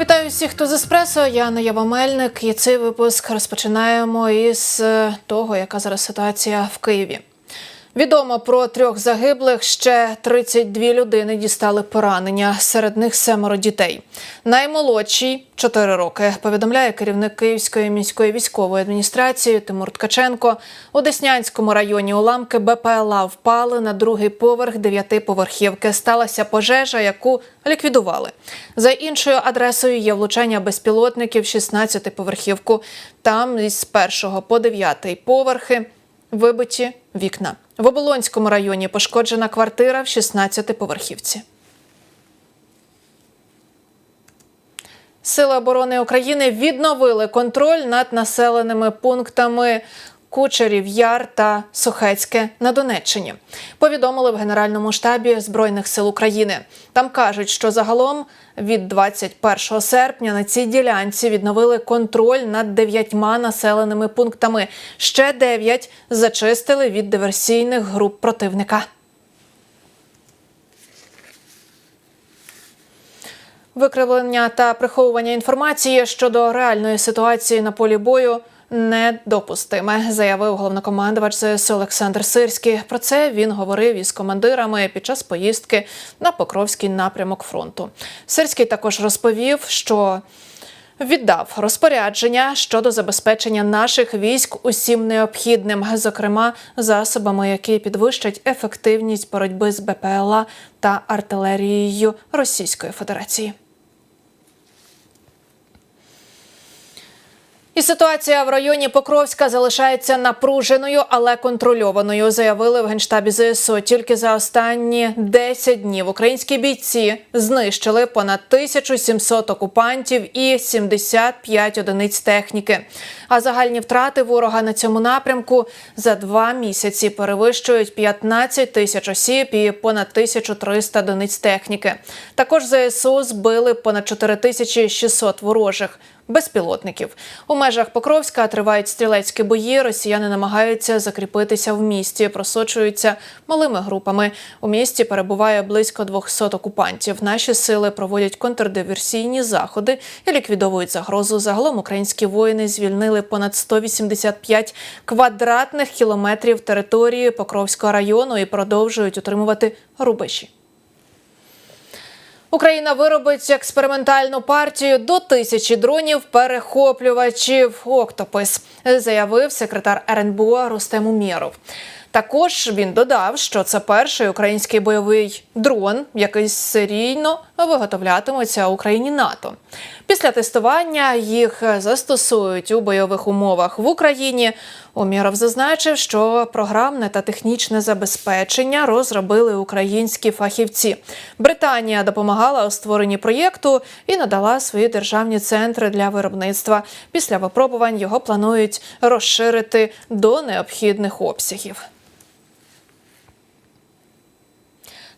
Вітаю всіх, хто з еспресо. Я Наява Мельник. І цей випуск розпочинаємо із е, того, яка зараз ситуація в Києві. Відомо про трьох загиблих. Ще 32 людини дістали поранення. Серед них семеро дітей. Наймолодший 4 роки. Повідомляє керівник Київської міської військової адміністрації Тимур Ткаченко. У Деснянському районі уламки БПЛА впали на другий поверх дев'ятиповерхівки. Сталася пожежа, яку ліквідували. За іншою адресою є влучання безпілотників 16-поверхівку. Там із першого по дев'ятий поверхи вибиті вікна. В Оболонському районі пошкоджена квартира в 16-поверхівці. Сили оборони України відновили контроль над населеними пунктами Кучерів, Яр та Сухецьке на Донеччині. Повідомили в Генеральному штабі Збройних сил України. Там кажуть, що загалом від 21 серпня на цій ділянці відновили контроль над дев'ятьма населеними пунктами. Ще дев'ять зачистили від диверсійних груп противника. Викривлення та приховування інформації щодо реальної ситуації на полі бою недопустиме, заявив головнокомандувач ЗСУ Олександр Сирський. Про це він говорив із командирами під час поїздки на Покровський напрямок фронту. Сирський також розповів, що віддав розпорядження щодо забезпечення наших військ усім необхідним, зокрема засобами, які підвищать ефективність боротьби з БПЛА та артилерією Російської Федерації. І ситуація в районі Покровська залишається напруженою, але контрольованою, заявили в генштабі ЗСУ. Тільки за останні 10 днів українські бійці знищили понад 1700 окупантів і 75 одиниць техніки. А загальні втрати ворога на цьому напрямку за два місяці перевищують 15 тисяч осіб і понад 1300 одиниць техніки. Також ЗСУ збили понад 4600 ворожих безпілотників. У межах Покровська тривають стрілецькі бої. Росіяни намагаються закріпитися в місті, просочуються малими групами. У місті перебуває близько 200 окупантів. Наші сили проводять контрдиверсійні заходи і ліквідовують загрозу. Загалом українські воїни звільнили понад 185 квадратних кілометрів території Покровського району і продовжують утримувати рубежі. Україна виробить експериментальну партію до тисячі дронів перехоплювачів Октопис, заявив секретар РНБО Рустем Умєров. Також він додав, що це перший український бойовий дрон, який серійно виготовлятиметься Україні НАТО. Після тестування їх застосують у бойових умовах в Україні. Уміров зазначив, що програмне та технічне забезпечення розробили українські фахівці. Британія допомагала у створенні проєкту і надала свої державні центри для виробництва. Після випробувань його планують розширити до необхідних обсягів.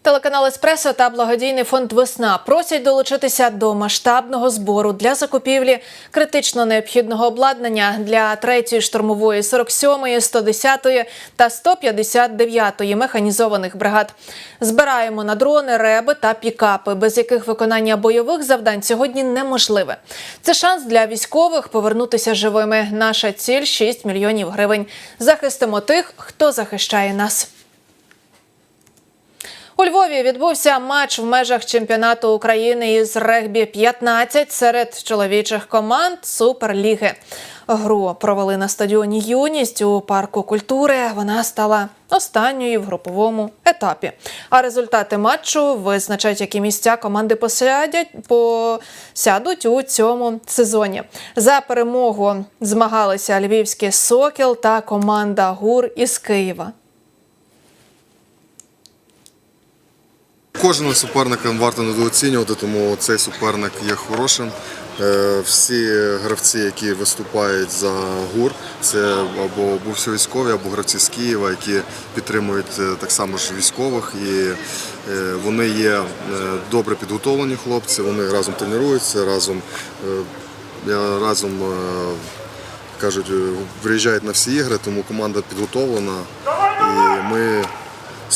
Телеканал Еспресо та благодійний фонд Весна просять долучитися до масштабного збору для закупівлі критично необхідного обладнання для 3-ї штурмової, 47-ї, 110-ї та 159-ї механізованих бригад. Збираємо на дрони, реби та пікапи, без яких виконання бойових завдань сьогодні неможливе. Це шанс для військових повернутися живими. Наша ціль 6 мільйонів гривень. Захистимо тих, хто захищає нас. У Львові відбувся матч в межах чемпіонату України із регбі 15 серед чоловічих команд Суперліги. Гру провели на стадіоні Юність у парку культури. Вона стала останньою в груповому етапі. А результати матчу визначать, які місця команди посядять посядуть у цьому сезоні. За перемогу змагалися львівський сокіл та команда ГУР із Києва. Кожного суперника варто недооцінювати, тому цей суперник є хорошим. Е, Всі гравці, які виступають за ГУР, це або бувші військові, або гравці з Києва, які підтримують е, так само ж військових. І е, вони є добре підготовлені хлопці, вони разом тренуються, разом, разом кажуть, виїжджають на всі ігри, тому команда підготовлена. І ми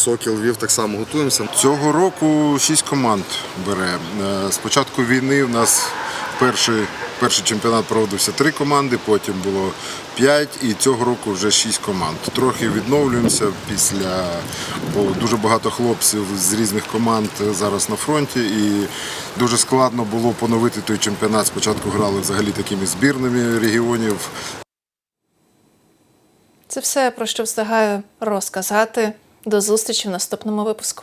Сокіл Львів так само готуємося. Цього року шість команд бере. Е, З початку війни в нас перший, перший чемпіонат проводився три команди, потім було п'ять, і цього року вже шість команд. Трохи відновлюємося після, бо дуже багато хлопців з різних команд зараз на фронті, і дуже складно було поновити той чемпіонат. Спочатку грали взагалі такими збірними регіонів, Це все про що встигаю розказати. До зустрічі в наступному випуску.